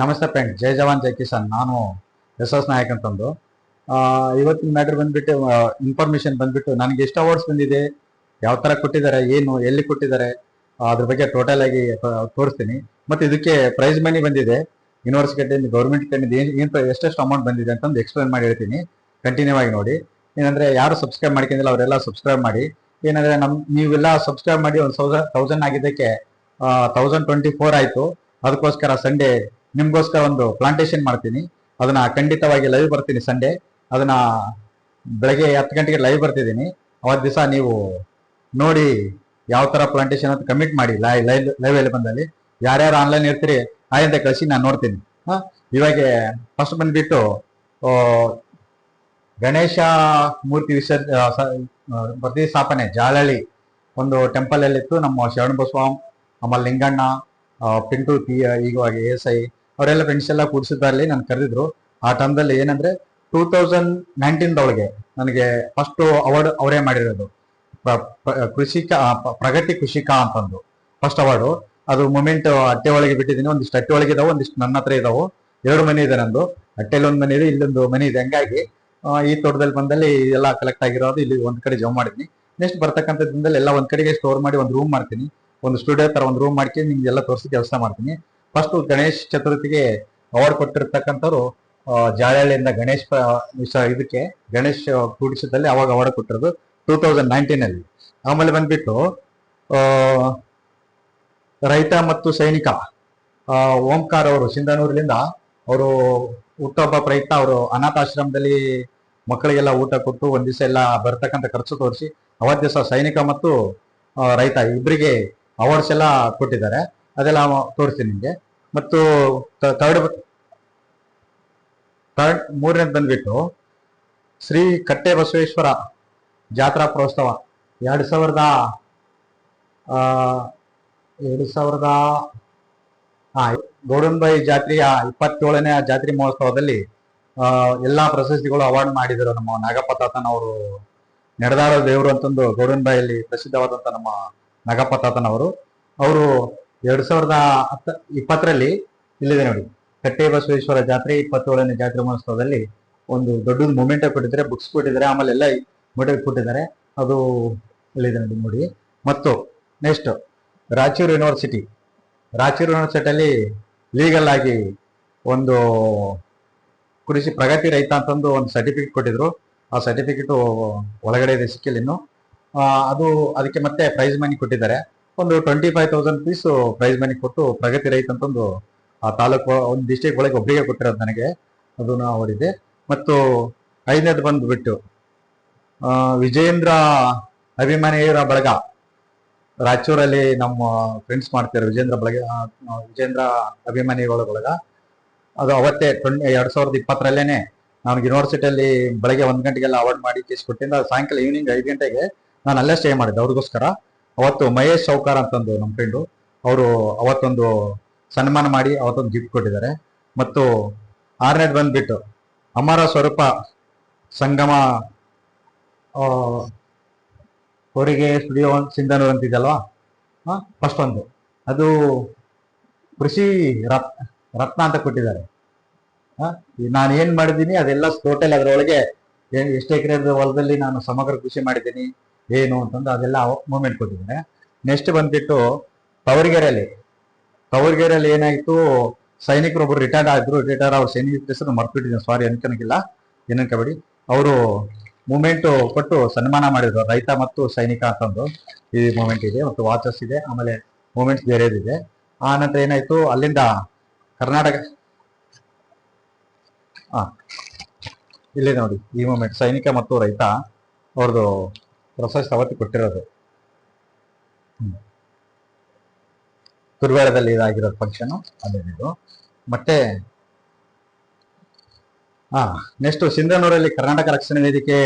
ನಮಸ್ತೆ ಫ್ರೆಂಡ್ ಜೈ ಜವಾನ್, ಜೈ ಕಿಸಾನ್. ನಾನು ಎಸ್ ಎಸ್ ನಾಯಕ್ ಅಂತಂದು. ಇವತ್ತಿನ ಮ್ಯಾಟರ್ ಬಂದ್ಬಿಟ್ಟು ಇನ್ಫಾರ್ಮೇಶನ್ ಬಂದ್ಬಿಟ್ಟು ನನಗೆ ಎಷ್ಟು ಅವಾರ್ಡ್ಸ್ ಬಂದಿದೆ, ಯಾವ ತರ ಕೊಟ್ಟಿದ್ದಾರೆ, ಏನು, ಎಲ್ಲಿ ಕೊಟ್ಟಿದ್ದಾರೆ, ಅದ್ರ ಬಗ್ಗೆ ಟೋಟಲ್ ಆಗಿ ತೋರಿಸ್ತೀನಿ. ಮತ್ತೆ ಇದಕ್ಕೆ ಪ್ರೈಸ್ ಮನಿ ಬಂದಿದೆ. ಯೂನಿವರ್ಸಿಟಿ ಗೌರ್ಮೆಂಟ್ ಕಡೆಯಿಂದ ಏನು, ಏನ್ ಎಷ್ಟೆಷ್ಟು ಅಮೌಂಟ್ ಬಂದಿದೆ ಅಂತಂದು ಎಕ್ಸ್ಪ್ಲೈನ್ ಮಾಡಿ ಹೇಳ್ತೀನಿ. ಕಂಟಿನ್ಯೂ ಆಗಿ ನೋಡಿ. ಏನಂದ್ರೆ, ಯಾರು ಸಬ್ಸ್ಕ್ರೈಬ್ ಮಾಡ್ಕೊಂಡಿಲ್ಲ, ಅವರೆಲ್ಲ ಸಬ್ಸ್ಕ್ರೈಬ್ ಮಾಡಿ. ಏನಂದ್ರೆ ನಮ್ಮ ನೀವೆಲ್ಲ ಸಬ್ಸ್ಕ್ರೈಬ್ ಮಾಡಿ ಒಂದು ತೌಸಂಡ್ ತೌಸಂಡ್ ಆಗಿದ್ದಕ್ಕೆ ತೌಸಂಡ್ ಟ್ವೆಂಟಿ ಫೋರ್ ಆಯ್ತು. ಅದಕ್ಕೋಸ್ಕರ ಸಂಡೇ ನಿಮ್ಗೋಸ್ಕರ ಒಂದು ಪ್ಲಾಂಟೇಶನ್ ಮಾಡ್ತೀನಿ. ಅದನ್ನ ಖಂಡಿತವಾಗಿ ಲೈವ್ ಬರ್ತೀನಿ ಸಂಡೇ. ಅದನ್ನ ಬೆಳಗ್ಗೆ ಹತ್ತು ಗಂಟೆಗೆ ಲೈವ್ ಬರ್ತಿದ್ದೀನಿ. ಅವತ್ತು ದಿವಸ ನೀವು ನೋಡಿ ಯಾವ ತರ ಪ್ಲಾಂಟೇಶನ್ ಅಂತ ಕಮಿಟ್ ಮಾಡಿ ಲೈ ಲೈವ್ ಲೈವ್ ಅಲ್ಲಿ ಬಂದಲ್ಲಿ. ಯಾರ್ಯಾರು ಆನ್ಲೈನ್ ಇರ್ತೀರಿ, ಆ ಅಂತ ಕಳಿಸಿ ನಾನು ನೋಡ್ತೀನಿ. ಹಾಂ? ಇವಾಗ ಫಸ್ಟ್ ಬಂದ್ಬಿಟ್ಟು ಗಣೇಶ ಮೂರ್ತಿ ವಿಸರ್ಜ ಪ್ರತಿಸ್ಥಾಪನೆ ಜಾಲಹಳ್ಳಿ ಒಂದು ಟೆಂಪಲ್ ಅಲ್ಲಿ ನಮ್ಮ ಶರಣಬಸವ, ಆಮೇಲೆ ಲಿಂಗಣ್ಣ ಪಿಂಟು ಪಿ ಈಗ ಎಸ್ ಐ. ಅವರೆಲ್ಲ ಫ್ರೆಂಡ್ಸ್ ಎಲ್ಲ ಕೂಡಿಸಿದ್ದಲ್ಲಿ ನಾನು ಕರೆದಿದ್ರು. ಆ ಟೈಮ್ದಲ್ಲಿ ಏನಂದ್ರೆ ಟೂ ತೌಸಂಡ್ ನೈನ್ಟೀನ್ದೊಳಗೆ ನನಗೆ ಫಸ್ಟ್ ಅವಾರ್ಡ್ ಅವರೇ ಮಾಡಿರೋದು. ಕೃಷಿಕ ಪ್ರಗತಿ ಕೃಷಿಕ ಅಂತಂದು. ಫಸ್ಟ್ ಅವಾರ್ಡು ಅದು ಮೊಮೆಂಟ್ ಅಟ್ಟೆ ಒಳಗೆ ಬಿಟ್ಟಿದ್ದೀನಿ. ಒಂದಿಷ್ಟು ಅಟ್ಟೆ ಒಳಗೆ ಇದಾವೆ, ಒಂದಿಷ್ಟು ನನ್ನ ಹತ್ರ ಇದಾವೆ. ಎರಡು ಮನೆ ಇದೆ ನಂದು. ಅಟ್ಟೆಲಿ ಒಂದು ಮನೆ ಇದೆ, ಇಲ್ಲೊಂದು ಮನೆ ಇದೆ. ಹಂಗಾಗಿ ಈ ತೋಟದಲ್ಲಿ ಬಂದಲ್ಲಿ ಎಲ್ಲ ಕಲೆಕ್ಟ್ ಆಗಿರೋದು, ಇಲ್ಲಿ ಒಂದ್ ಕಡೆ ಜಮಾ ಮಾಡಿದ್ನಿ. ನೆಕ್ಸ್ಟ್ ಬರ್ತಕ್ಕಂಥ ದಿನದಲ್ಲಿ ಎಲ್ಲ ಒಂದ್ ಕಡೆಗೆ ಸ್ಟೋರ್ ಮಾಡಿ ಒಂದು ರೂಮ್ ಮಾಡ್ತೀನಿ. ಒಂದು ಸ್ಟುಡಿಯೋ ತರ ಒಂದು ರೂಮ್ ಮಾಡ್ಕೊಂಡು ನಿಮ್ಗೆ ಎಲ್ಲ ತೋರಿಸಿ ಕೆಲಸ ಮಾಡ್ತೀನಿ. ಫಸ್ಟ್ ಗಣೇಶ್ ಚತುರ್ಥಿಗೆ ಅವಾರ್ಡ್ ಕೊಟ್ಟಿರ್ತಕ್ಕಂಥವ್ರು ಜಾಲಹಳ್ಳಿಯಿಂದ ಗಣೇಶ್ ಇದಕ್ಕೆ ಗಣೇಶ್ ಕೂಡಿಸಿದಲ್ಲಿ ಅವಾಗ ಅವಾರ್ಡ್ ಕೊಟ್ಟಿರೋದು ಟೂ ತೌಸಂಡ್ ನೈನ್ಟೀನ್ ಅಲ್ಲಿ. ಆಮೇಲೆ ಬಂದ್ಬಿಟ್ಟು ರೈತ ಮತ್ತು ಸೈನಿಕ ಓಂಕಾರ್ ಅವರು ಸಿಂಧನೂರಿನಿಂದ ಅವರು ಹುಟ್ಟೊಬ್ಬ ಪ್ರಯತ್ನ ಅವರು ಅನಾಥಾಶ್ರಮದಲ್ಲಿ ಮಕ್ಕಳಿಗೆಲ್ಲ ಊಟ ಕೊಟ್ಟು ಒಂದ್ ದಿವಸ ಎಲ್ಲ ಬರ್ತಕ್ಕಂಥ ಖರ್ಚು ತೋರಿಸಿ ಅವತ್ ದಿವಸ ಸೈನಿಕ ಮತ್ತು ರೈತ ಇಬ್ಬರಿಗೆ ಅವಾರ್ಡ್ಸ್ ಎಲ್ಲ ಕೊಟ್ಟಿದ್ದಾರೆ. ಅದೆಲ್ಲ ತೋರಿಸ್ತೀನಿ ನಿಮಗೆ. ಮತ್ತು ತರ್ಡ್ ಥರ್ಡ್ ಮೂರನೇದು ಬಂದ್ಬಿಟ್ಟು ಶ್ರೀ ಕಟ್ಟೆ ಬಸವೇಶ್ವರ ಜಾತ್ರಾ ಪ್ರೋತ್ಸವ. ಎರಡು ಸಾವಿರದ ಎರಡು ಸಾವಿರದ ಹಾ ಗೌಡನ್ಬಾಯಿ ಜಾತ್ರೆಯ ಇಪ್ಪತ್ತೇಳನೇ ಜಾತ್ರೆ ಮಹೋತ್ಸವದಲ್ಲಿ ಆ, ಎಲ್ಲಾ ಪ್ರಶಸ್ತಿಗಳು ಅವಾರ್ಡ್ ಮಾಡಿದರು ನಮ್ಮ ನಾಗಪ್ಪ ತಾತನ್ ಅವರು ನಡೆದಾಡೋ ದೇವರು ಅಂತಂದು ಗೌಡನ್ಬಾಯಲ್ಲಿ ಪ್ರಸಿದ್ಧವಾದಂತ ನಮ್ಮ ನಾಗಪ್ಪ ತಾತನ್ ಅವರು ಅವರು ಎರಡ್ ಸಾವಿರದ ಹತ್ತ, ಇಪ್ಪತ್ತರಲ್ಲಿ ಇಲ್ಲಿದೆ ನೋಡಿ. ಕಟ್ಟೆ ಬಸವೇಶ್ವರ ಜಾತ್ರೆ ಇಪ್ಪತ್ತೇಳನೇ ಜಾತ್ರೆ ಮಹೋತ್ಸವದಲ್ಲಿ ಒಂದು ದೊಡ್ಡ ಮೂಮೆಂಟ್ ಕೊಟ್ಟಿದ್ದಾರೆ ಬುಕ್ಸ್ ಕೊಟ್ಟಿದ್ದಾರೆ, ಆಮೇಲೆ ಎಲ್ಲ ಮೋಟಿವ್ ಕೊಟ್ಟಿದ್ದಾರೆ. ಅದು ಇಲ್ಲಿದೆ ನೋಡಿ ನೋಡಿ. ಮತ್ತು ನೆಕ್ಸ್ಟ್ ರಾಯಚೂರು ಯೂನಿವರ್ಸಿಟಿ ರಾಯಚೂರು ಯೂನಿವರ್ಸಿಟಿಯಲ್ಲಿ ಲೀಗಲ್ ಆಗಿ ಒಂದು ಕೃಷಿ ಪ್ರಗತಿ ರೈತ ಅಂತಂದು ಒಂದು ಸರ್ಟಿಫಿಕೇಟ್ ಕೊಟ್ಟಿದ್ರು. ಆ ಸರ್ಟಿಫಿಕೇಟ್ ಒಳಗಡೆ ಇದೆ ಸಿಕ್ಕಿಲ್ಲ ಇನ್ನು. ಅದು ಅದಕ್ಕೆ ಮತ್ತೆ ಪ್ರೈಸ್ ಮನಿ ಕೊಟ್ಟಿದ್ದಾರೆ. ಒಂದು twenty five thousand piece prize money ಕೊಟ್ಟು ಪ್ರಗತಿ ರೈತ ಅಂತ ಒಂದು ಆ ತಾಲೂಕು ಒಂದು ಡಿಸ್ಟಿಕ್ ಒಳಗೆ ಒಬ್ಬರಿಗೆ ಕೊಟ್ಟಿರೋದು ನನಗೆ. ಅದನ್ನ ಅವರಿದೆ ಮತ್ತು ಐದನೇದು ಬಂದ್ಬಿಟ್ಟು ಆ, ವಿಜೇಂದ್ರ ಅಭಿಮಾನಿಯರ ಬಳಗ. ರಾಯಚೂರಲ್ಲಿ ನಮ್ಮ ಫ್ರೆಂಡ್ಸ್ ಮಾಡ್ತಾರೆ ವಿಜೇಂದ್ರ ಬಳಗ ವಿಜೇಂದ್ರ ಅಭಿಮಾನಿಗಳ ಬಳಗ. ಅದು ಅವತ್ತೇ ಟ್ವೆಂಟ್ ಎರಡ್ ಸಾವಿರದ ಇಪ್ಪತ್ತರಲ್ಲೇನೆ ನಾನು ಯೂನಿವರ್ಸಿಟಿಯಲ್ಲಿ ಬೆಳಗ್ಗೆ ಒಂದ್ ಗಂಟೆಗೆಲ್ಲ ಅವಾರ್ಡ್ ಮಾಡಿ ಕೇಸ್ ಕೊಟ್ಟಿಂದ ಸಾಯಂಕಾಲ ಈವ್ನಿಂಗ್ ಐದು ಗಂಟೆಗೆ ನಾನು ಅಲ್ಲೇ ಸ್ಟೇ ಮಾಡಿದ್ದೆ. ಅವ್ರಿಗೋಸ್ಕರ. ಅವತ್ತು ಮಹೇಶ್ ಸೌಕಾರ ಅಂತಂದು ನಮ್ಮ ಫ್ರೆಂಡು ಅವರು ಅವತ್ತೊಂದು ಸನ್ಮಾನ ಮಾಡಿ ಅವತ್ತೊಂದು ಗಿಫ್ಟ್ ಕೊಟ್ಟಿದ್ದಾರೆ. ಮತ್ತು ಆರನೇದು ಬಂದ್ಬಿಟ್ಟು ಅಮರ ಸ್ವರೂಪ ಸಂಗಮ ಹೊರಿಗೆ ಸ್ಟುಡಿಯೋ ಸಿಂಧನೂರು ಅಂತಿದಲ್ವಾ? ಫಸ್ಟ್ ಒಂದು. ಅದು ಕೃಷಿ ರತ್, ರತ್ನ ಅಂತ ಕೊಟ್ಟಿದ್ದಾರೆ. ನಾನು ಏನು ಮಾಡಿದ್ದೀನಿ ಅದೆಲ್ಲ ಟೋಟಲ್ ಅದರೊಳಗೆ ಎಷ್ಟು ಎಕರೆ ಹೊಲದಲ್ಲಿ ನಾನು ಸಮಗ್ರ ಕೃಷಿ ಮಾಡಿದ್ದೀನಿ. ಏನು ಅಂತಂದು ಅದೆಲ್ಲ ಮೂಮೆಂಟ್ ಕೊಟ್ಟಿದ್ದಾರೆ. ನೆಕ್ಸ್ಟ್ ಬಂದ್ಬಿಟ್ಟು ತವರಿಗೆರೆಯಲ್ಲಿ. ಏನಾಯ್ತು? ಸೈನಿಕರು ಒಬ್ರು ರಿಟೈರ್ಡ್ ಆದ್ರು ರಿಟೈರ್ ಅವ್ರ ಸೈನಿಕ ಹೆಸರು ಮರ್ತ್ಬಿಟ್ಟಿದ್ದೀನಿ ಸಾರಿ ಅನ್ಕೊಳಂಗಿಲ್ಲ ಏನನ್ಕೋಬೇಡಿ ಅವರು ಮೂಮೆಂಟ್ ಕೊಟ್ಟು ಸನ್ಮಾನ ಮಾಡಿದ್ರು. ರೈತ ಮತ್ತು ಸೈನಿಕ ಅಂತಂದು ಈ ಮೂಮೆಂಟ್ ಇದೆ ಮತ್ತು ವಾಚಸ್ ಇದೆ. ಆಮೇಲೆ ಮೂಮೆಂಟ್ಸ್ ಬೇರೆದಿದೆ ಆ ನಂತರ ಏನಾಯ್ತು? ಅಲ್ಲಿಂದ ಕರ್ನಾಟಕ ಹಾಂ ಇಲ್ಲಿ ನೋಡಿ. ಈ ಮೂಮೆಂಟ್ ಸೈನಿಕ ಮತ್ತು ರೈತ ಅವ್ರದ್ದು ಪ್ರಶಸ್ತಿ ಅವತ್ತು ಕೊಟ್ಟಿರೋದು. ಕುರುವಾರದಲ್ಲಿ ಇದಾಗಿರೋ ಫಂಕ್ಷನ್ ಅದೇನಿದು. ಮತ್ತೆ ಹಾ ನೆಕ್ಸ್ಟ್ ಸಿಂಧನೂರಲ್ಲಿ ಕರ್ನಾಟಕ ರಕ್ಷಣಾ ವೇದಿಕೆ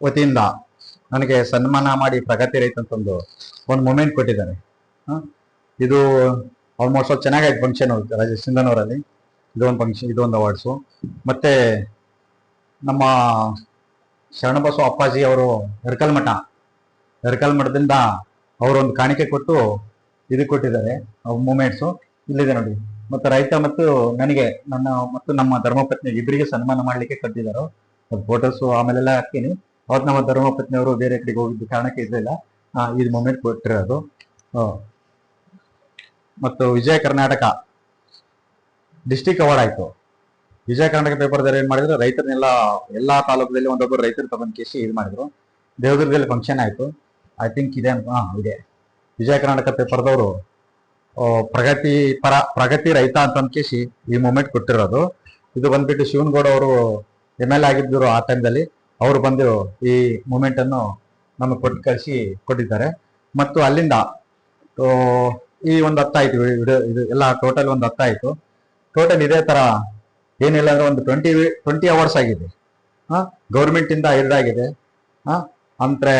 ವತಿಯಿಂದ ನನಗೆ ಸನ್ಮಾನ ಮಾಡಿ ಪ್ರಗತಿ ರೈತ ಅಂತ ಒಂದು ಮೂಮೆಂಟ್ ಕೊಟ್ಟಿದ್ದಾರೆ? ಇದು ಆಲ್ಮೋಸ್ಟ್ ಚೆನ್ನಾಗಾಯ್ತು ಫಂಕ್ಷನ್ ರಾಜ ಸಿಂಧನೂರಲ್ಲಿ. ಇದೊಂದು ಫಂಕ್ಷನ್ ಇದೊಂದು ಅವಾರ್ಡ್ಸು ಮತ್ತೆ, ನಮ್ಮ ಶರಣಬಸವ ಅಪ್ಪಾಜಿ ಅವರು ಎರ್ಕಲ್ ಮಠ. ಎರ್ಕಲ್ ಮಠದಿಂದ ಅವರೊಂದು ಕಾಣಿಕೆ ಕೊಟ್ಟು ಇದು ಕೊಟ್ಟಿದ್ದಾರೆ ಮೂಮೆಂಟ್ಸು ಇಲ್ಲಿದೆ ನೋಡಿ. ಮತ್ತು ರೈತ ಮತ್ತು ನನಗೆ ನನ್ನ ಮತ್ತು ನಮ್ಮ ಧರ್ಮಪತ್ನಿ ಇಬ್ಬರಿಗೆ ಸನ್ಮಾನ ಮಾಡಲಿಕ್ಕೆ ಕಟ್ಟಿದ್ದಾರೆ. ಫೋಟೋಸು ಆಮೇಲೆಲ್ಲ ಹಾಕ್ತೀನಿ. ಅವತ್ತು ನಮ್ಮ ಧರ್ಮಪತ್ನಿಯವರು ಬೇರೆ ಕಡೆಗೆ ಹೋಗಿದ್ದು ಕಾರಣಕ್ಕೆ ಇರಲಿಲ್ಲ. ಇದು ಮೂಮೆಂಟ್ ಕೊಟ್ಟಿರೋದು. ಮತ್ತು ವಿಜಯ ಕರ್ನಾಟಕ ಡಿಸ್ಟಿಕ್ ಅವಾರ್ಡ್ ಆಯ್ತು. ವಿಜಯ ಕರ್ನಾಟಕ ಪೇಪರ್ದಲ್ಲಿ ಏನ್ ಮಾಡಿದ್ರು? ರೈತರನ್ನೆಲ್ಲ ಎಲ್ಲಾ ತಾಲೂಕದಲ್ಲಿ ಒಂದೊಬ್ಬರು ರೈತರು ತಗೊಂಡ್ ಕೇಸಿ ಇದು ಮಾಡಿದ್ರು. ದೇವದುರ್ಗದಲ್ಲಿ ಫಂಕ್ಷನ್ ಆಯ್ತು. ಐ ಥಿಂಕ್ ಇದೆ ಇದೆ. ವಿಜಯ ಕರ್ನಾಟಕ ಪೇಪರ್ದವರು ಪ್ರಗತಿ ಪರ, ಪ್ರಗತಿ ರೈತ ಅಂತ ಕೇಸಿ ಈ ಮೂಮೆಂಟ್ ಕೊಟ್ಟಿರೋದು. ಇದು ಬಂದ್ಬಿಟ್ಟು ಶಿವನಗೌಡ ಅವರು ಎಂ ಎಲ್ ಆಗಿದ್ದರು ಆ ಟೈಮ್ದಲ್ಲಿ ಅವರು ಬಂದು ಈ ಮೂಮೆಂಟ್ ಅನ್ನು ನಮಗೆ ಕೊಟ್ಟು ಕಳಿಸಿ ಕೊಟ್ಟಿದ್ದಾರೆ. ಮತ್ತು ಅಲ್ಲಿಂದ ಈ ಒಂದು ಹತ್ತಾಯ್ತು, ಇದು ಎಲ್ಲ ಟೋಟಲ್ ಒಂದು ಹತ್ತಾಯ್ತು. ಟೋಟಲ್ ಇದೇ ತರ ಏನಿಲ್ಲ ಅಂದ್ರೆ ಒಂದು ಟ್ವೆಂಟಿ ಟ್ವೆಂಟಿ ಅವರ್ಸ್ ಆಗಿದೆ. ಹಾ? ಗೌರ್ಮೆಂಟ್ ಇಂದ ಎರಡಾಗಿದೆ ಹಾ? ಅಂದ್ರೆ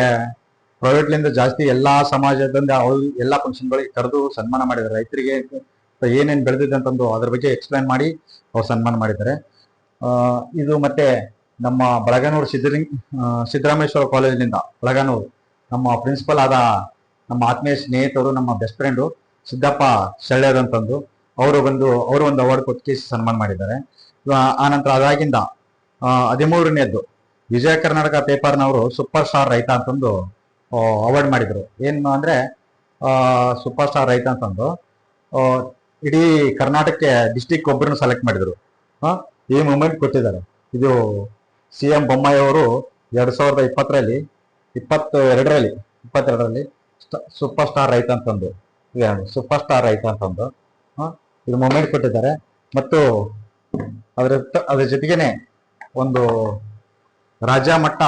ಪ್ರೈವೇಟ್ಲಿಂದ ಜಾಸ್ತಿ ಎಲ್ಲಾ ಸಮಾಜದಿಂದ ಅವ್ರು ಎಲ್ಲಾ ಫಂಕ್ಷನ್ಗಳಿಗೆ ಕರೆದು ಸನ್ಮಾನ ಮಾಡಿದ್ದಾರೆ. ರೈತರಿಗೆ ಏನೇನು ಬೆಳೆದಿದೆ ಅಂತಂದು ಅದ್ರ ಬಗ್ಗೆ ಎಕ್ಸ್ಪ್ಲೈನ್ ಮಾಡಿ ಅವ್ರು ಸನ್ಮಾನ ಮಾಡಿದ್ದಾರೆ. ಇದು ಮತ್ತೆ ನಮ್ಮ ಬಳಗನೂರು ಸಿದ್ದಲಿಂಗ್ ಸಿದ್ದರಾಮೇಶ್ವರ ಕಾಲೇಜಿನಿಂದ ಬಳಗನೂರು ನಮ್ಮ ಪ್ರಿನ್ಸಿಪಲ್ ಆದ ನಮ್ಮ ಆತ್ಮೀಯ ಸ್ನೇಹಿತರು, ನಮ್ಮ ಬೆಸ್ಟ್ ಫ್ರೆಂಡು ಸಿದ್ದಪ್ಪ ಶಳ್ಯರ್ ಅಂತಂದು, ಅವರು ಬಂದು, ಅವರು ಒಂದು ಅವಾರ್ಡ್ ಕೊಟ್ಟು ಸನ್ಮಾನ ಮಾಡಿದ್ದಾರೆ. ಆ- ಆ ನಂತರ ಅದಾಗಿಂದ ಹದಿಮೂರನೇದ್ದು ವಿಜಯ ಕರ್ನಾಟಕ ಪೇಪರ್ನವರು ಸೂಪರ್ ಸ್ಟಾರ್ ರೈತ ಅಂತಂದು ಅವಾರ್ಡ್ ಮಾಡಿದರು. ಏನು ಅಂದರೆ ಸೂಪರ್ ಸ್ಟಾರ್ ರೈತ ಅಂತಂದು ಇಡೀ ಕರ್ನಾಟಕಕ್ಕೆ ಡಿಸ್ಟಿಕ್ ಒಬ್ಬರನ್ನು ಸೆಲೆಕ್ಟ್ ಮಾಡಿದರು. ಈ ಮೂಮೆಂಟ್ ಕೊಟ್ಟಿದ್ದಾರೆ ಇದು ಸಿ ಎಂ ಬೊಮ್ಮಾಯಿ ಅವರು ಎರಡ್ ಸಾವಿರದ ಇಪ್ಪತ್ತರಲ್ಲಿ ಇಪ್ಪತ್ತು ಎರಡರಲ್ಲಿ ಇಪ್ಪತ್ತೆರಡರಲ್ಲಿ ಸೂಪರ್ ಸ್ಟಾರ್ ರೈತ ಅಂತಂದು ಸೂಪರ್ ಸ್ಟಾರ್ ರೈತ ಅಂತಂದು ಇದು ಮೂಮೆಂಟ್ ಕೊಟ್ಟಿದ್ದಾರೆ. ಮತ್ತು ಅದರ ಅದ್ರ ಜೊತೆಗೇನೆ ಒಂದು ರಾಜ್ಯ ಮಟ್ಟ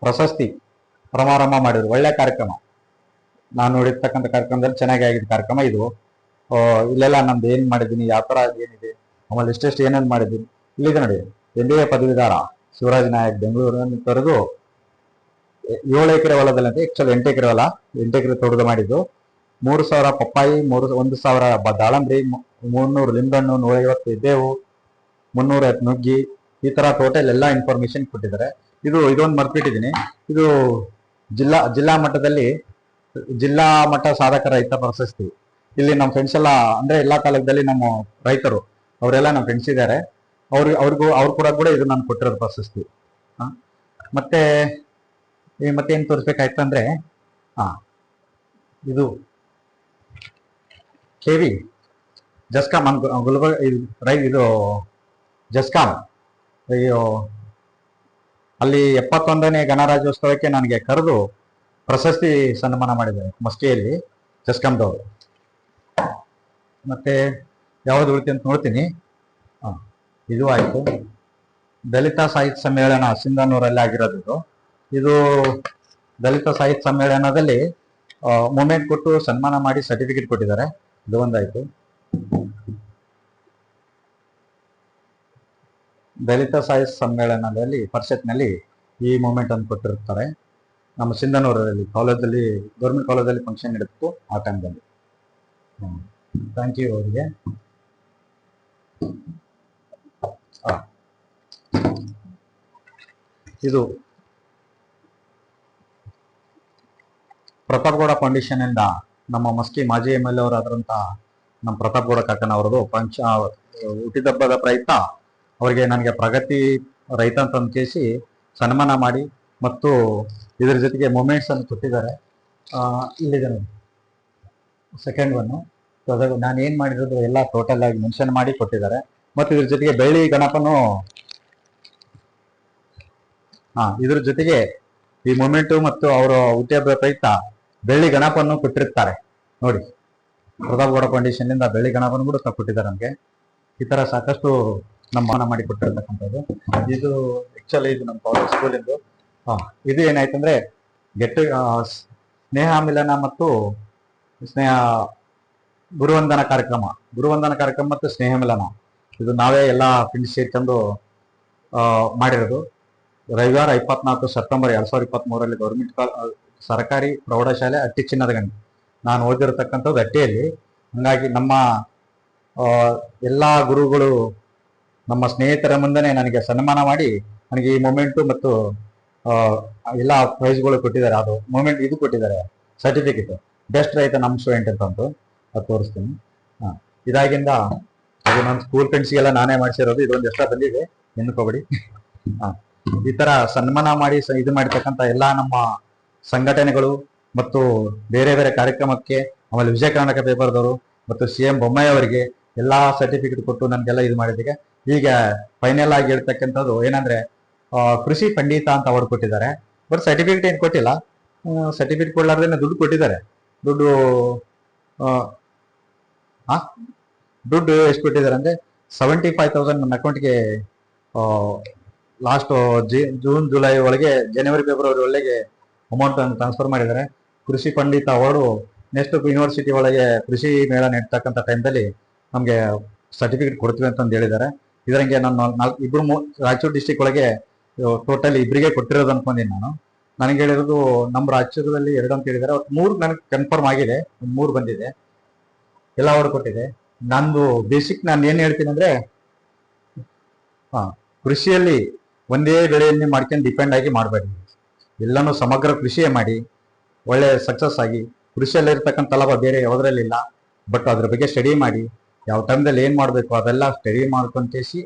ಪ್ರಶಸ್ತಿ ಸಮಾರಂಭ ಮಾಡಿದ್ರು. ಒಳ್ಳೆ ಕಾರ್ಯಕ್ರಮ. ನಾನು ನೋಡಿರ್ತಕ್ಕಂಥ ಕಾರ್ಯಕ್ರಮದಲ್ಲಿ ಚೆನ್ನಾಗಿ ಆಗಿದ್ದ ಕಾರ್ಯಕ್ರಮ ಇದು. ಇಲ್ಲೆಲ್ಲ ನಮ್ದು ಏನು ಮಾಡಿದ್ದೀನಿ, ಯಾವ ಥರ ಏನಿದೆ, ಆಮೇಲೆ ಎಷ್ಟೆಷ್ಟು ಏನೇನು ಮಾಡಿದ್ದೀನಿ. ಇಲ್ಲಿದೆ ನೋಡಿ, ಎನ್ ಡಿ ಎ ಪದವೀಧರ ಶಿವರಾಜ್ ನಾಯಕ್ ಬೆಂಗಳೂರನ್ನು ಕರೆದು ಏಳು ಎಕರೆ ಹೊಲದಲ್ಲಿ ಅಂತ ಆಕ್ಚುಲಿ ಎಂಟು ಎಕರೆ ಹೊಲ, ಎಂಟು ಎಕರೆ ತೊಡೆದು ಮಾಡಿದ್ದು. ಮೂರು ಸಾವಿರ ಪಪ್ಪಾಯಿ, ಮೂರು, ಒಂದು ಸಾವಿರ ದಾಳಂಬ್ರಿ, ಮು- ಮುನ್ನೂರು ಲಿಂಬೆಹಣ್ಣು, ನೂರೈವತ್ತು ಇದ್ದೇವು ಮುನ್ನೂರೈವತ್ತು ನುಗ್ಗಿ ಈ ತರ ಟೋಟಲ್ ಎಲ್ಲ ಇನ್ಫಾರ್ಮೇಶನ್ ಕೊಟ್ಟಿದ್ದಾರೆ. ಇದು, ಇದೊಂದು ಮರ್ತ್ಬಿಟ್ಟಿದ್ದೀನಿ ಇದು ಜಿಲ್ಲಾ ಜಿಲ್ಲಾ ಮಟ್ಟದಲ್ಲಿ, ಜಿಲ್ಲಾ ಮಟ್ಟ ಸಾಧಕ ರೈತ ಪ್ರಶಸ್ತಿ. ಇಲ್ಲಿ ನಮ್ಮ ಫ್ರೆಂಡ್ಸ್ ಎಲ್ಲ, ಅಂದ್ರೆ ಎಲ್ಲಾ ತಾಲೂಕಲ್ಲಿ ನಮ್ಮ ರೈತರು, ಅವರೆಲ್ಲ ನಮ್ಮ ಫ್ರೆಂಡ್ಸ್ ಇದ್ದಾರೆ ಅವ್ರ, ಅವ್ರಿಗೂ, ಅವ್ರು ಕೂಡ ಕೂಡ ಇದು ನಾನು ಕೊಟ್ಟಿರೋದು ಪ್ರಶಸ್ತಿ? ಮತ್ತೆ ಮತ್ತೆ ಏನ್ ತೋರಿಸ್ಬೇಕಾಯ್ತು ಅಂದ್ರೆ, ಹಾ, ಇದು ಕೆವಿ ಜಸ್ಕಾಮ್ ಗುಲ್ಬರ್ಗ, ಇದು ರೈ, ಇದು ಜಸ್ಕಾಮ್ ಅಯ್ಯೋ. ಅಲ್ಲಿ ಎಪ್ಪತ್ತೊಂದನೇ ಗಣರಾಜ್ಯೋತ್ಸವಕ್ಕೆ ನನಗೆ ಕರೆದು ಪ್ರಶಸ್ತಿ ಸನ್ಮಾನ ಮಾಡಿದ್ದಾರೆ. ಮಸ್ಕಿಯಲ್ಲಿ. ಜಸ್ಕಾಮ್ದವರು ಮತ್ತೆ ಯಾವ್ದು ಉಳಿತಿ ಅಂತ ನೋಡ್ತೀನಿ. ಇದು ಆಯ್ತು. ದಲಿತ ಸಾಹಿತ್ಯ ಸಮ್ಮೇಳನ ಸಿಂಧನೂರಲ್ಲಿ ಆಗಿರೋದು ಇದು. ಇದು ದಲಿತ ಸಾಹಿತ್ಯ ಸಮ್ಮೇಳನದಲ್ಲಿ ಮೂಮೆಂಟ್ ಕೊಟ್ಟು ಸನ್ಮಾನ ಮಾಡಿ ಸರ್ಟಿಫಿಕೇಟ್ ಕೊಟ್ಟಿದ್ದಾರೆ. ಇದು ಒಂದಾಯ್ತು. ದಲಿತ ಸಾಹಿತ್ಯ ಸಮ್ಮೇಳನದಲ್ಲಿ, ಪರಿಷತ್ನಲ್ಲಿ ಈ ಮೂಮೆಂಟ್ ಅನ್ನು ಕೊಟ್ಟಿರ್ತಾರೆ ನಮ್ಮ ಸಿಂಧನೂರಲ್ಲಿ, ಕಾಲೇಜಲ್ಲಿ, ಗೌರ್ಮೆಂಟ್ ಕಾಲೇಜಲ್ಲಿ ಫಂಕ್ಷನ್ ನಡೆದಿತ್ತು ಆ ಟೈಮ್ದಲ್ಲಿ ಥ್ಯಾಂಕ್ ಯು ಅವರಿಗೆ. ಇದು ಪ್ರತಾಪ್ ಗೌಡ ಫೌಂಡೇಶನ್ ಇಂದ ನಮ್ಮ ಮಸ್ಕಿ ಮಾಜಿ ಎಂ ಎಲ್ ಅವರಾದಂತಹ ನಮ್ಮ ಪ್ರತಾಪ್ ಗೌಡ ಕಾಕನ ಅವರದು ಪಂಚ ಹುಟ್ಟಿದಬ್ಬದ ಪ್ರಯುಕ್ತ ಅವರಿಗೆ ನನಗೆ ಪ್ರಗತಿ ರೈತ ಅಂತ ಅಂದ್ಕೇಸಿ ಸನ್ಮಾನ ಮಾಡಿ ಮತ್ತು ಇದರ ಜೊತೆಗೆ ಮೂಮೆಂಟ್ಸ್ ಅನ್ನು ಕೊಟ್ಟಿದ್ದಾರೆ. ಇಲ್ಲಿದೆ ಸೆಕೆಂಡ್ ಒನ್ ನಾನು ಏನು ಮಾಡಿರೋದು ಎಲ್ಲ ಟೋಟಲ್ ಆಗಿ ಮೆನ್ಷನ್ ಮಾಡಿ ಕೊಟ್ಟಿದ್ದಾರೆ. ಮತ್ತು ಇದ್ರ ಜೊತೆಗೆ ಬೆಳ್ಳಿ ಗಣಪನು ಹಾ ಇದ್ರ ಜೊತೆಗೆ ಈ ಮೂಮೆಂಟ್ ಮತ್ತು ಅವರ ಉದ್ಯೋಗ ಪ್ರಯುಕ್ತ ಬೆಳ್ಳಿ ಗಣಪನ್ನು ಕೊಟ್ಟಿರ್ತಾರೆ. ನೋಡಿ, ಪ್ರತಾಪ್ ಗೌಡ ಫೌಂಡೇಶನ್ ಇಂದ ಬೆಳ್ಳಿ ಗಣಪನ ಕೂಡ ಕೊಟ್ಟಿದ್ದಾರೆ ನಮಗೆ. ಈ ತರ ಸಾಕಷ್ಟು ನಮ್ಮ ಮಾನ ಮಾಡಿ ಕೊಟ್ಟಿರ್ತಕ್ಕಂಥದ್ದು. ಇದು ಆಕ್ಚುಲಿ ಇದು ನಮ್ಮ ಕಾಲೇಜ್ ಸ್ಕೂಲಿಂದು ಇದು. ಏನಾಯ್ತಂದ್ರೆ ಗೆಟ್ ಸ್ನೇಹ ಮಿಲನ ಮತ್ತು ಸ್ನೇಹ ಗುರುವಂದನ ಕಾರ್ಯಕ್ರಮ. ಗುರುವಂದನ ಕಾರ್ಯಕ್ರಮ ಮತ್ತು ಸ್ನೇಹ ಮಿಲನ. ಇದು ನಾವೇ ಎಲ್ಲ ಫ್ರೆಂಡ್ಸ್ ಸೇರ್ಕೊಂಡು ಮಾಡಿರೋದು. ರವಿವಾರ ಇಪ್ಪತ್ನಾಲ್ಕು ಸೆಪ್ಟೆಂಬರ್ ಎರಡ್ ಸಾವಿರದ ಇಪ್ಪತ್ತ್ ಮೂರರಲ್ಲಿ ಗೌರ್ಮೆಂಟ್ ಸರ್ಕಾರಿ ಪ್ರೌಢಶಾಲೆ ಅಟ್ಟಿ ಚಿನ್ನದ ಗಂಟೆ ನಾನು ಓದಿರತಕ್ಕಂಥದ್ದು ಅಟ್ಟಿಯಲ್ಲಿ. ಹಂಗಾಗಿ ನಮ್ಮ ಎಲ್ಲಾ ಗುರುಗಳು ನಮ್ಮ ಸ್ನೇಹಿತರ ಮುಂದೆನೆ ನನಗೆ ಸನ್ಮಾನ ಮಾಡಿ ನನಗೆ ಈ ಮೂಮೆಂಟು ಮತ್ತು ಎಲ್ಲ ಪ್ರೈಸ್ಗಳು ಕೊಟ್ಟಿದ್ದಾರೆ. ಅದು ಮೂಮೆಂಟ್ ಇದು ಕೊಟ್ಟಿದ್ದಾರೆ. ಸರ್ಟಿಫಿಕೇಟ್ ಬೆಸ್ಟ್ ರೈತ ನಮ್ಮ ಸ್ಟೂಡೆಂಟ್ ಅಂತ ಅಂದು ತೋರಿಸ್ತೀನಿ. ಇದಾಗಿಂದ ಅದು ನನ್ನ ಸ್ಕೂಲ್ ಫ್ರೆಂಡ್ಸ್ಗೆಲ್ಲ ನಾನೇ ಮಾಡಿಸಿರೋದು. ಇದೊಂದು ಎಷ್ಟ ಬಂದಿದೆ. ಎನ್ಕೋಬೇಡಿ ಈ ತರ ಸನ್ಮಾನ ಮಾಡಿ ಇದು ಮಾಡಿರ್ತಕ್ಕಂಥ ಎಲ್ಲಾ ನಮ್ಮ ಸಂಘಟನೆಗಳು ಮತ್ತು ಬೇರೆ ಬೇರೆ ಕಾರ್ಯಕ್ರಮಕ್ಕೆ ಆಮೇಲೆ ವಿಜಯ ಕರ್ನಾಟಕ ಪೇಪರ್ದವರು ಮತ್ತು ಸಿ ಎಂ ಬೊಮ್ಮಾಯಿ ಅವರಿಗೆ ಎಲ್ಲಾ ಸರ್ಟಿಫಿಕೇಟ್ ಕೊಟ್ಟು ನನ್ಗೆಲ್ಲ ಇದು ಮಾಡಿದ್ದಕ್ಕೆ ಈಗ ಫೈನಲ್ ಆಗಿ ಇರ್ತಕ್ಕಂಥದ್ದು ಏನಂದ್ರೆ ಕೃಷಿ ಪಂಡಿತ ಅಂತ ಅವಾರ್ಡ್ ಕೊಟ್ಟಿದ್ದಾರೆ. ಬಟ್ ಸರ್ಟಿಫಿಕೇಟ್ ಏನು ಕೊಟ್ಟಿಲ್ಲ. ಸರ್ಟಿಫಿಕೇಟ್ ಕೊಡ್ಲಾರ್ದೇನೆ ದುಡ್ಡು ಕೊಟ್ಟಿದ್ದಾರೆ. ದುಡ್ಡು? ದುಡ್ಡು ಎಷ್ಟು ಕೊಟ್ಟಿದ್ದಾರೆ ಅಂದ್ರೆ ಸೆವೆಂಟಿ ಫೈವ್ ತೌಸಂಡ್ ನನ್ನ ಅಕೌಂಟ್ಗೆ ಲಾಸ್ಟ್ ಜೂನ್ ಜುಲೈ ಒಳಗೆ ಜನವರಿ ಫೆಬ್ರವರಿ ಒಳಗೆ ಅಮೌಂಟ್ ಅನ್ನು ಟ್ರಾನ್ಸ್ಫರ್ ಮಾಡಿದ್ದಾರೆ. ಕೃಷಿ ಪಂಡಿತ ಅವರು ನೆಕ್ಸ್ಟ್ ಯೂನಿವರ್ಸಿಟಿ ಒಳಗೆ ಕೃಷಿ ಮೇಳ ನೆಡ್ತಕ್ಕಂಥ ಟೈಮ್ದಲ್ಲಿ ನಮಗೆ ಸರ್ಟಿಫಿಕೇಟ್ ಕೊಡ್ತೀವಿ ಅಂತಂದು ಹೇಳಿದ್ದಾರೆ. ಇದರಂಗೆ ನಾನು ನಾಲ್ಕು ಇಬ್ರು ಮೂ- ರಾಯಚೂರು ಡಿಸ್ಟಿಕ್ ಒಳಗೆ ಟೋಟಲ್ ಇಬ್ಬರಿಗೆ ಕೊಟ್ಟಿರೋದು ಅನ್ಕೊಂಡಿನಿ ನಾನು. ನನಗೆ ಹೇಳಿರೋದು ನಮ್ಮ ರಾಯಚೂರದಲ್ಲಿ ಎರಡು ಅಂತ ಹೇಳಿದ್ದಾರೆ ಅವತ್ತು ಮೂರು ನನಗೆ ಕನ್ಫರ್ಮ್ ಆಗಿದೆ. ಒಂದು ಮೂರು ಬಂದಿದೆ. ಎಲ್ಲ ಅವರು ಕೊಟ್ಟಿದೆ. ನಂದು ಬೇಸಿಕ್ ನಾನು ಏನು ಹೇಳ್ತೀನಿ ಅಂದರೆ, ಹಾಂ, ಕೃಷಿಯಲ್ಲಿ ಒಂದೇ ಬೆಳೆಯನ್ನೇ ಮಾಡ್ಕೊಂಡು ಡಿಪೆಂಡ್ ಆಗಿ ಮಾಡಬೇಡಿ. ಎಲ್ಲನೂ ಸಮಗ್ರ ಕೃಷಿಯೇ ಮಾಡಿ, ಒಳ್ಳೆ ಸಕ್ಸಸ್ ಆಗಿ, ಕೃಷಿಯಲ್ಲಿರ್ತಕ್ಕಂಥ ಲಾಭ ಬೇರೆ ಯಾವುದರಲ್ಲಿಲ್ಲ. ಬಟ್ ಅದ್ರ ಬಗ್ಗೆ ಸ್ಟಡಿ ಮಾಡಿ ಯಾವ ಟೈಮ್ದಲ್ಲಿ ಏನು ಮಾಡಬೇಕು ಅದೆಲ್ಲ ಸ್ಟಡಿ ಮಾಡ್ಕೊಂತೇಸಿ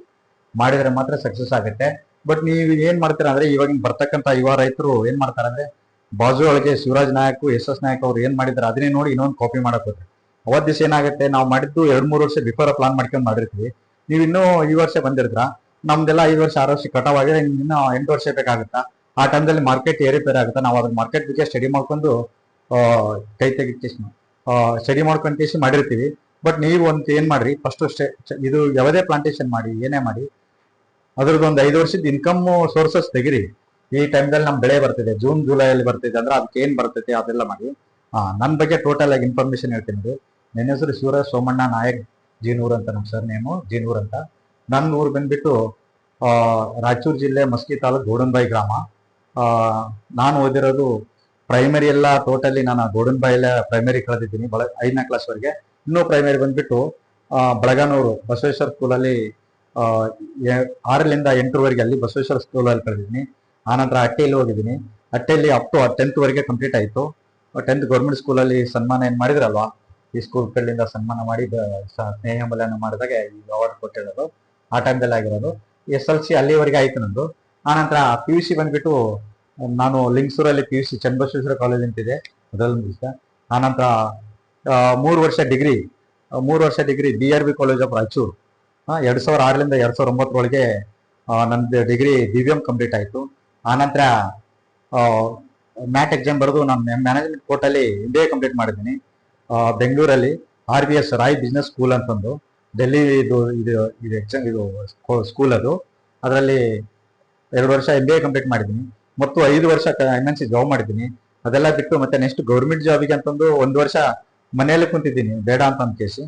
ಮಾಡಿದ್ರೆ ಮಾತ್ರ ಸಕ್ಸಸ್ ಆಗುತ್ತೆ. ಬಟ್ ನೀವು ಏನು ಮಾಡ್ತೀರಾ ಅಂದ್ರೆ ಇವಾಗಿನ ಬರ್ತಕ್ಕಂಥ ಯುವ ರೈತರು ಏನು ಮಾಡ್ತಾರೆ ಅಂದರೆ ಬಾಜು ಒಳಗೆ ಶಿವರಾಜ್ ನಾಯಕ್, ಎಸ್ ಎಸ್ ನಾಯಕ್ ಅವ್ರು ಏನು ಮಾಡಿದ್ದಾರೆ ಅದನ್ನೇ ನೋಡಿ ಇನ್ನೊಂದು ಕಾಪಿ ಮಾಡಕ್ ಹೋದ್ರೆ. ಅವತ್ ದಿವಸ ಏನಾಗುತ್ತೆ, ನಾವು ಮಾಡಿದ್ದು ಎರಡು ಮೂರು ವರ್ಷ ಬಿಫೋರ್ ಪ್ಲಾನ್ ಮಾಡ್ಕೊಂಡು ಮಾಡಿರ್ತೀವಿ. ನೀವು ಇನ್ನೂ ಈ ವರ್ಷ ಬಂದಿರ್ತೀರಾ? ನಮ್ದೆಲ್ಲ ಐದು ವರ್ಷ ಆರು ವರ್ಷ ಕಟಾವ್ ಆಗಿದೆ ಇನ್ನು ಎಂಟು ವರ್ಷ ಬೇಕಾಗುತ್ತಾ? ಆ ಟೈಮ್ದಲ್ಲಿ ಮಾರ್ಕೆಟ್ ಏರಿಪೇರ್ ಆಗುತ್ತೆ? ನಾವು ಅದ್ರ ಮಾರ್ಕೆಟ್ ಬಗ್ಗೆ ಸ್ಟಡಿ ಮಾಡ್ಕೊಂಡು ಕೈ ತೆಗಿತೇಸಿ ಸ್ಟಡಿ ಮಾಡ್ಕೊಂಡು ಮಾಡಿರ್ತೀವಿ. ಬಟ್ ನೀವು ಒಂದು ಏನ್ ಮಾಡ್ರಿ? ಫಸ್ಟ್ ಇದು ಯಾವುದೇ ಪ್ಲಾಂಟೇಶನ್ ಮಾಡಿ ಏನೇ ಮಾಡಿ ಅದ್ರದ್ದು ಒಂದು ಐದು ವರ್ಷದ ಇನ್ಕಮ್ ಸೋರ್ಸಸ್ ತೆಗಿರಿ. ಈ ಟೈಮ್ದಲ್ಲಿ ನಮ್ಮ ಬೆಳೆ ಬರ್ತಿದೆ ಜೂನ್ ಜುಲೈ ಅಲ್ಲಿ ಬರ್ತಿದೆ ಅಂದ್ರೆ ಅದಕ್ಕೆ ಏನ್ ಬರ್ತೈತೆ ಅದೆಲ್ಲ ಮಾಡಿ. ಹಾ ನನ್ನ ಬಗ್ಗೆ ಟೋಟಲ್ ಆಗಿ ಇನ್ಫಾರ್ಮೇಶನ್ ಹೇಳ್ತೀನಿ. ನನ್ನ ಹೆಸರು ಶಿವರಾಜ್ ಸೋಮಣ್ಣ ನಾಯಕ್ ಜೀನೂರ್ ಅಂತ ನಮ್ಮ ಸರ್ ನೇಮು ಜೀನೂರ್ ಅಂತ. ನನ್ನ ಊರು ಬಂದ್ಬಿಟ್ಟು ರಾಯಚೂರು ಜಿಲ್ಲೆ ಮಸ್ಕಿ ತಾಲೂಕ್ ಗೋಡನ್ಬಾಯಿ ಗ್ರಾಮ. ಆ, ನಾನು ಓದಿರೋದು ಪ್ರೈಮರಿ ಎಲ್ಲ ಟೋಟಲಿ ನಾನು ಗೋಡನ್ಬಾಯಿಲೆ ಪ್ರೈಮರಿ ಕಳೆದಿದ್ದೀನಿ ಬಳ ಐದನೇ ಕ್ಲಾಸ್ ವರೆಗೆ. ಇನ್ನೂ ಪ್ರೈಮರಿ ಬಂದ್ಬಿಟ್ಟು ಬಳಗಾನೂರು ಬಸವೇಶ್ವರ ಸ್ಕೂಲಲ್ಲಿ ಆರರಿಂದ ಎಂಟರವರೆಗೆ ಅಲ್ಲಿ ಬಸವೇಶ್ವರ ಸ್ಕೂಲಲ್ಲಿ ಕಳೆದಿದ್ದೀನಿ ಆನಂತರ ಅಟ್ಟೆಯಲ್ಲಿ ಹೋಗಿದ್ದೀನಿ. ಹಟ್ಟಿಯಲ್ಲಿ ಅಪ್ ಟು ಟೆಂತ್ ವರೆಗೆ ಕಂಪ್ಲೀಟ್ ಆಯಿತು. ಟೆಂತ್ ಗೌರ್ಮೆಂಟ್ ಸ್ಕೂಲಲ್ಲಿ ಸನ್ಮಾನ ಏನು ಮಾಡಿದ್ರಲ್ವಾ? ಈ ಸ್ಕೂಲ್ ಕಡೆಯಿಂದ ಸನ್ಮಾನ ಮಾಡಿ ಸ್ನೇಹ ಮೌಲ್ಯನ ಮಾಡಿದಾಗ ಈ ಅವಾರ್ಡ್ ಕೊಟ್ಟಿರೋದು. ಆ ಟೈಮ್ದಲ್ಲಿ ಆಗಿರೋದು. ಎಸ್ ಎಲ್ ಸಿ ಅಲ್ಲಿವರೆಗೆ ಆಯ್ತು ನಂದು. ಆನಂತರ ಪಿ ಯು ಸಿ ಬಂದ್ಬಿಟ್ಟು, ನಾನು ಲಿಂಗ್ಸೂರಲ್ಲಿ P U C Channabasaveshwara college ಅಂತಿದೆ. ಅದರಲ್ಲಿ ಮುಗಿಸಿದೆ. ಆನಂತರ ಮೂರು ವರ್ಷ ಡಿಗ್ರಿ ಮೂರು ವರ್ಷ degree B R B college of Raichur ಎರಡು ಸಾವಿರ ಆರರಿಂದ ಎರಡು ಸಾವಿರ ಒಂಬತ್ತರೊಳಗೆ ನಂದು degree B B M complete ಆಯಿತು. ಆನಂತರ ಮ್ಯಾಟ್ ಎಕ್ಸಾಮ್ ಬರೆದು ನಾನು ಮ್ಯಾನೇಜ್ಮೆಂಟ್ ಕೋರ್ಟಲ್ಲಿ ಎಂ ಬಿ ಎ ಕಂಪ್ಲೀಟ್ ಮಾಡಿದ್ದೀನಿ. ಬೆಂಗಳೂರಲ್ಲಿ R B S Roy business school ಅಂತಂದು ಡೆಲ್ಲಿ ಇದು ಇದು ಇದು ಎಕ್ಸಾಮ್ ಇದು ಸ್ಕೂಲ್ ಅದು. ಅದರಲ್ಲಿ ಎರಡು ವರ್ಷ ಎಂ ಬಿ ಎ ಕಂಪ್ಲೀಟ್ ಮಾಡಿದ್ದೀನಿ. ಮತ್ತು ಐದು ವರ್ಷ ಎಂ ಎನ್ ಸಿ ಜಾಬ್ ಮಾಡಿದ್ದೀನಿ. ಅದೆಲ್ಲ ಬಿಟ್ಟು ಮತ್ತೆ ನೆಕ್ಸ್ಟ್ ಗೌರ್ಮೆಂಟ್ ಜಾಬಿಗೆ ಅಂತಂದು ಒಂದು ವರ್ಷ ಮನೆಯಲ್ಲಿ ಕುಂತಿದ್ದೀನಿ, ಬೇಡ ಅಂತ ಅಂದ್ಕೇಸಿ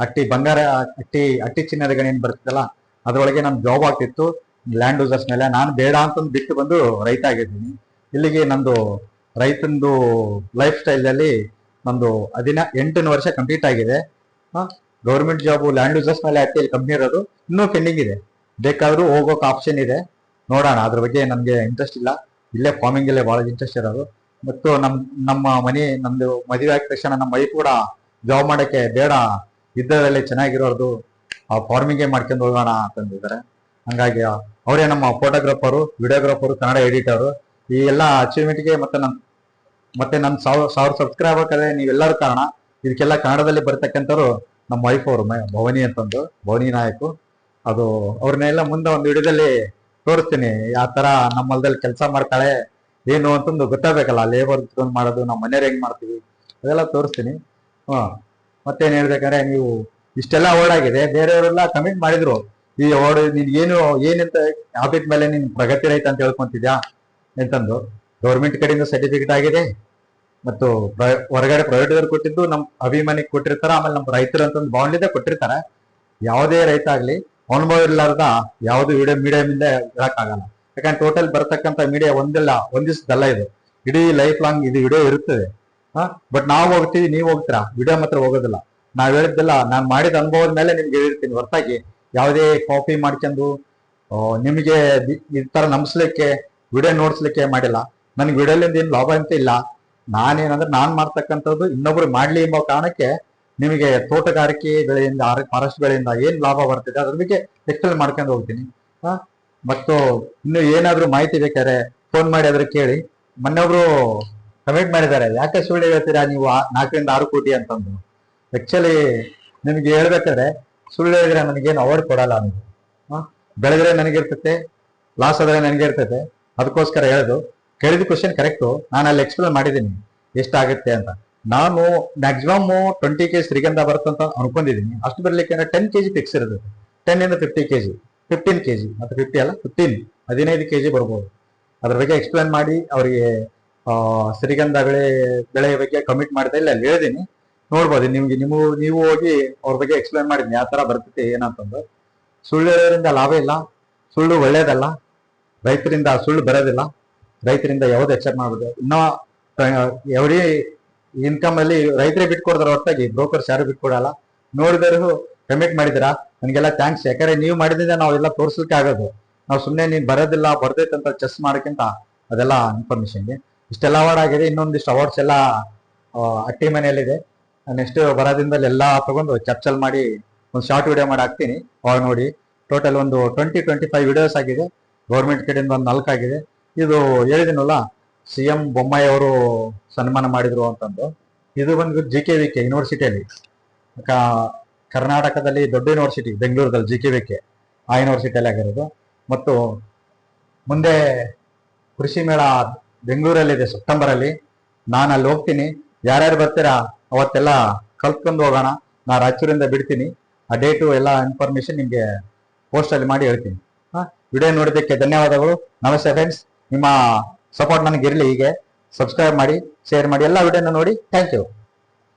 ಅಟ್ಟಿ ಬಂಗಾರ, ಅಟ್ಟಿ ಅಟ್ಟಿ ಚಿನ್ನದ ಗಣಿ ಏನ್ ಬರ್ತದಲ್ಲ ಅದ್ರೊಳಗೆ ನಮ್ ಜಾಬ್ ಆಗ್ತಿತ್ತು. ಲ್ಯಾಂಡ್ ಯೂಸರ್ಸ್ ಮೇಲೆ ನಾನು ಬೇಡ ಅಂತಂದು ಬಿಟ್ಟು ಬಂದು ರೈತ ಆಗಿದ್ದೀನಿ. ಇಲ್ಲಿಗೆ ನಂದು ರೈತಂದು ಲೈಫ್ ಸ್ಟೈಲಲ್ಲಿ ನಂದು ಹದಿನ, ಎಂಟನೇ ವರ್ಷ ಕಂಪ್ಲೀಟ್ ಆಗಿದೆ. ಗೌರ್ಮೆಂಟ್ ಜಾಬ್ ಲ್ಯಾಂಡ್ ಯೂಸರ್ಸ್ ಮೇಲೆ ಅಟ್ಟಿಯಲ್ಲಿ ಕಂಪ್ನಿ ಇರೋದು ಇನ್ನೂ ಪೆಂಡಿಂಗ್ ಇದೆ. ಬೇಕಾದರೂ ಹೋಗೋಕೆ ಆಪ್ಷನ್ ಇದೆ. ನೋಡೋಣ, ಅದ್ರ ಬಗ್ಗೆ ನನಗೆ ಇಂಟ್ರೆಸ್ಟ್ ಇಲ್ಲ. ಇಲ್ಲೇ ಫಾರ್ಮಿಂಗ್ ಭಾಳ ಇಂಟ್ರೆಸ್ಟ್ ಇರೋದು. ಮತ್ತು ನಮ್, ನಮ್ಮ ಮನೆ, ನಮ್ದು ಮದುವೆ ಆಗಿದ ತಕ್ಷಣ ನಮ್ಮ ವೈಫ್ ಕೂಡ ಜಾಬ್ ಮಾಡಕ್ಕೆ ಬೇಡ ಇದ್ದದಲ್ಲಿ ಚೆನ್ನಾಗಿರೋದು ಆ ಫಾರ್ಮಿಂಗೇ ಮಾಡ್ಕೊಂಡು ಹೋಗೋಣ ಅಂತಂದಿದ್ದಾರೆ. ಹಂಗಾಗಿ ಅವರೇ ನಮ್ಮ ಫೋಟೋಗ್ರಾಫರು ವಿಡಿಯೋಗ್ರಾಫರು ಕನ್ನಡ ಎಡಿಟರು ಈ ಎಲ್ಲ ಅಚೀವ್ಮೆಂಟ್ಗೆ ಮತ್ತೆ ನನ್ ಮತ್ತೆ ನನ್ನ ಸಾವಿರ ಸಾವಿರ ನೀವು ನೀವೆಲ್ಲರೂ ಕಾರಣ, ಇದಕ್ಕೆಲ್ಲ ಕನ್ನಡದಲ್ಲಿ ಬರ್ತಕ್ಕಂಥವ್ರು ನಮ್ಮ ವೈಫ್ ಅವರು ಭವನಿ ಅಂತಂದು, ಭವನಿ ನಾಯಕು. ಅದು ಅವ್ರನ್ನೆಲ್ಲ ಮುಂದೆ ಒಂದು ವಿಡಿಯೋದಲ್ಲಿ ತೋರಿಸ್ತೀನಿ ಯಾವ ಥರ ನಮ್ಮ ಹೊಲದಲ್ಲಿ ಕೆಲಸ ಮಾಡ್ತಾಳೆ ಏನು ಅಂತಂದು ಗೊತ್ತಾಗಬೇಕಲ್ಲ ಲೇಬರ್ ಮಾಡೋದು ನಮ್ಮ ಮನೆಯವ್ರು ಹೆಂಗ್ ಮಾಡ್ತೀವಿ, ಅದೆಲ್ಲ ತೋರಿಸ್ತೀನಿ. ಹಾ, ಮತ್ತೇನು ಹೇಳ್ಬೇಕಂದ್ರೆ ನೀವು ಇಷ್ಟೆಲ್ಲ ಓಡಾಗಿದೆ ಬೇರೆಯವರೆಲ್ಲ ಕಮೆಂಟ್ ಮಾಡಿದ್ರು, ಈ ಓಡ್ ನೀನ್ ಏನು, ಏನಂತ ಆಫೀಸ್ ಮೇಲೆ ನಿನ್ ಪ್ರಗತಿ ರೈತ ಅಂತ ಹೇಳ್ಕೊಂತಿದ್ಯಾ, ಎಂತಂದು ಗೌರ್ಮೆಂಟ್ ಕಡೆಯಿಂದ ಸರ್ಟಿಫಿಕೇಟ್ ಆಗಿದೆ, ಮತ್ತು ಹೊರಗಡೆ ಪ್ರೈವೇಟ್ ಕೊಟ್ಟಿದ್ದು ನಮ್ ಅಭಿಮಾನಿಗೆ ಕೊಟ್ಟಿರ್ತಾರ, ಆಮೇಲೆ ನಮ್ಮ ರೈತರು ಅಂತಂದು ಇದೆ ಕೊಟ್ಟಿರ್ತಾರೆ, ಯಾವುದೇ ರೈತ ಆಗ್ಲಿ, ಅನುಭವ ಇರ್ಲಾರ್ದ, ಯಾವ್ದು ವಿಡಿಯೋ ಮೀಡಿಯಂ ಇಂದ ಇರಕ್ಕಾಗಲ್ಲ ಯಾಕಂದ್ರೆ ಟೋಟಲ್ ಬರತಕ್ಕಂತ ಮೀಡಿಯಾ ಒಂದಲ್ಲ ಒಂದಿಸದಲ್ಲ ಇದು. ಇಡೀ ಲೈಫ್ ಲಾಂಗ್ ಇದು ವಿಡಿಯೋ ಇರುತ್ತದೆ. ಹಾ? ಬಟ್ ನಾವು ಹೋಗ್ತೀವಿ, ನೀವು ಹೋಗ್ತೀರಾ? ವಿಡಿಯೋ ಮಾತ್ರ ಹೋಗೋದಿಲ್ಲ. ನಾವ್ ಹೇಳಿದ್ದೆಲ್ಲ, ನಾನು ಮಾಡಿದ ಅನುಭವದ ಮೇಲೆ ನಿಮ್ಗೆ ಹೇಳಿರ್ತೀನಿ. ಹೊರತಾಗಿ ಯಾವುದೇ ಕಾಪಿ ಮಾಡ್ಕೊಂಡು ನಿಮಗೆ ಈ ತರ ನಂಬಿಸ್ಲಿಕ್ಕೆ ವಿಡಿಯೋ ನೋಡ್ಸ್ಲಿಕ್ಕೆ ಮಾಡಿಲ್ಲ. ನನ್ಗೆ ವಿಡಿಯೋಲಿಂದ ಏನು ಲಾಭ ಅಂತ ಇಲ್ಲ. ನಾನೇನಂದ್ರೆ ನಾನ್ ಮಾಡ್ತಕ್ಕಂಥದ್ದು ಇನ್ನೊಬ್ರು ಮಾಡ್ಲಿ ಎಂಬ ಕಾರಣಕ್ಕೆ ನಿಮಗೆ ತೋಟಗಾರಿಕೆ ಬೆಳೆಯಿಂದ ಫಾರೆಸ್ಟ್ ಬೆಳೆಯಿಂದ ಏನ್ ಲಾಭ ಬರ್ತಿದೆ ಅದ್ರ ಬಗ್ಗೆ ಎಕ್ಸ್ಪ್ಲೇನ್ ಮಾಡ್ಕೊಂಡು ಹೋಗ್ತೀನಿ. ಮತ್ತು ಇನ್ನು ಏನಾದ್ರೂ ಮಾಹಿತಿ ಬೇಕಾದ್ರೆ ಫೋನ್ ಮಾಡಿ ಆದ್ರೆ ಕೇಳಿ. ಮೊನ್ನೊಬ್ರು ಕಮೆಂಟ್ ಮಾಡಿದ್ದಾರೆ. ಯಾಕೆ ಸುಳ್ಳು ಹೇಳ್ತೀರಾ ನೀವು ನಾಲ್ಕರಿಂದ ಆರು ಕೋಟಿ ಅಂತಂದು. ಆಕ್ಚುಲಿ ನಿಮ್ಗೆ ಹೇಳ್ಬೇಕಾದ್ರೆ ಸುಳ್ಳು ಹೇಳಿದ್ರೆ ನನಗೇನು ಅವಾರ್ಡ್ ಕೊಡಲ್ಲ ಅಂದ್ರೆ ಬೆಳೆದ್ರೆ ನನಗಿರ್ತೈತೆ ಲಾಸ್ ಆದ್ರೆ ನನಗೆ ಇರ್ತೈತೆ ಅದಕ್ಕೋಸ್ಕರ ಹೇಳೋದು. ಕೇಳಿದ ಕ್ವಶನ್ ಕರೆಕ್ಟು ನಾನು ಅಲ್ಲಿ ಎಕ್ಸ್ಪ್ಲೇನ್ ಮಾಡಿದ್ದೀನಿ. ಎಷ್ಟಾಗುತ್ತೆ ಅಂತ. ನಾನು ಮ್ಯಾಕ್ಸಿಮಮ್ ಟ್ವೆಂಟಿ ಕೆ ಶ್ರೀಗಂಧ ಬರುತ್ತಂತ ಅನ್ಕೊಂಡಿದ್ದೀನಿ. ಅಷ್ಟು ಬರ್ಲಿಕ್ಕೆ ಟೆನ್ ಕೆ ಜಿ ಫಿಕ್ಸ್ ಇರುತ್ತೆ ಟೆನ್ ಇಂದ fifty KG fifteen K G ಮತ್ತು ಫಿಫ್ಟಿ ಅಲ್ಲ ಫಿಫ್ಟೀನ್ ಹದಿನೈದು ಕೆ ಜಿ ಬರ್ಬೋದು. ಅದ್ರ ಬಗ್ಗೆ ಎಕ್ಸ್ಪ್ಲೇನ್ ಮಾಡಿ, ಅವರಿಗೆ ಶ್ರೀಗಂಧ ಬೆಳೆ, ಬೆಳೆಯ ಬಗ್ಗೆ ಕಮಿಟ್ ಮಾಡಿದೆ. ಇಲ್ಲ, ಅಲ್ಲಿ ಹೇಳಿದೀನಿ ನೋಡ್ಬೋದು, ನಿಮ್ಗೆ ನೀವು ನೀವು ಹೋಗಿ ಅವ್ರ ಬಗ್ಗೆ ಎಕ್ಸ್ಪ್ಲೇನ್ ಮಾಡಿದ್ನಿ. ಯಾವ ಥರ ಬರ್ತೈತಿ, ಏನಂತಂದು. ಸುಳ್ಳು ಹೇಳೋದ್ರಿಂದ ಲಾಭ ಇಲ್ಲ. ಸುಳ್ಳು ಒಳ್ಳೇದಲ್ಲ. ರೈತರಿಂದ ಸುಳ್ಳು ಬರೋದಿಲ್ಲ. ರೈತರಿಂದ ಯಾವ್ದು ಎಕ್ಸೆಪ್ಟ್ ಮಾಡ್ಬೋದು ಇನ್ನೂ ಎವರಿ ಇನ್ಕಮ್ ಅಲ್ಲಿ ರೈತರೇ ಬಿಟ್ಕೊಡ್ತಾರ ಹೊರತಾಗಿ. ಬ್ರೋಕರ್ಸ್ ಯಾರು ಬಿಟ್ಕೊಡಲ್ಲ. ನೋಡಿದ್ರು ಕಮಿಟ್ ಮಾಡಿದಿರಾ ನನಗೆಲ್ಲ ಥ್ಯಾಂಕ್ಸ್ ಯಾಕಂದ್ರೆ ನೀವು ಮಾಡಿದ್ರೆ ನಾವೆಲ್ಲ ತೋರಿಸೋಕೆ ಆಗೋದು. ನಾವು ಸುಮ್ಮನೆ ನೀನು ಬರೋದಿಲ್ಲ, ಬರ್ದೈತಂತ ಚೆಸ್ ಮಾಡೋಕ್ಕಿಂತ ಅದೆಲ್ಲ ಇನ್ಫಾರ್ಮೇಶನ್ಗೆ ಇಷ್ಟೆಲ್ಲ ಅವಾರ್ಡ್ ಆಗಿದೆ, ಇನ್ನೊಂದಿಷ್ಟು ಅವಾರ್ಡ್ಸ್ ಎಲ್ಲ ಅಟ್ಟಿ ಮನೆಯಲ್ಲಿದೆ. ನೆಕ್ಸ್ಟ್ ಬರೋದ್ರಿಂದಲ್ಲಿ ಎಲ್ಲ ತಗೊಂಡು ಚರ್ಚಲ್ ಮಾಡಿ ಒಂದು ಶಾರ್ಟ್ ವಿಡಿಯೋ ಮಾಡಿ ಹಾಕ್ತೀನಿ. ಅವಾಗ ನೋಡಿ ಟೋಟಲ್ ಒಂದು ಟ್ವೆಂಟಿ ಟ್ವೆಂಟಿ ಫೈವ್ ವಿಡಿಯೋಸ್ ಆಗಿದೆ. ಗೌರ್ಮೆಂಟ್ ಕಡೆಯಿಂದ ಒಂದು ನಾಲ್ಕು ಆಗಿದೆ. ಇದು ಹೇಳಿದಿನಲ್ಲ ಸಿ ಎಂ ಬೊಮ್ಮಾಯಿ ಅವರು ಸನ್ಮಾನ ಮಾಡಿದ್ರು ಅಂತಂದು. ಇದು ಬಂದು ಜಿ ಕೆ ವಿ ಕೆ ಯೂನಿವರ್ಸಿಟಿಯಲ್ಲಿ ಕರ್ನಾಟಕದಲ್ಲಿ ದೊಡ್ಡ ಯೂನಿವರ್ಸಿಟಿ ಬೆಂಗಳೂರಲ್ಲಿ ಜಿ ಕೆ ವಿ ಕೆ ಆ ಯೂನಿವರ್ಸಿಟಿಯಲ್ಲಿ ಆಗಿರೋದು. ಮತ್ತು ಮುಂದೆ ಕೃಷಿ ಮೇಳ ಬೆಂಗಳೂರಲ್ಲಿದೆ ಸೆಪ್ಟೆಂಬರಲ್ಲಿ. ನಾನು ಅಲ್ಲಿ ಹೋಗ್ತೀನಿ. ಯಾರ್ಯಾರು ಬರ್ತೀರಾ, ಅವತ್ತೆಲ್ಲ ಕಲ್ತ್ಕೊಂಡು ಹೋಗೋಣ. ನಾ ರಾಯಚೂರಿಂದ ಬಿಡ್ತೀನಿ. ಆ ಡೇಟು ಎಲ್ಲ ಇನ್ಫಾರ್ಮೇಶನ್ ನಿಮಗೆ ಪೋಸ್ಟಲ್ಲಿ ಮಾಡಿ ಹೇಳ್ತೀನಿ. ಹಾಂ ವಿಡಿಯೋ ನೋಡಿದ್ದಕ್ಕೆ ಧನ್ಯವಾದಗಳು. ನಮಸ್ತೆ ಫ್ರೆಂಡ್ಸ್ ನಿಮ್ಮ ಸಪೋರ್ಟ್ ನನಗೆ ಇರಲಿ ಹೀಗೆ. ಸಬ್ಸ್ಕ್ರೈಬ್ ಮಾಡಿ ಶೇರ್ ಮಾಡಿ, ಎಲ್ಲ ವಿಡಿಯೋನ ನೋಡಿ. Thank you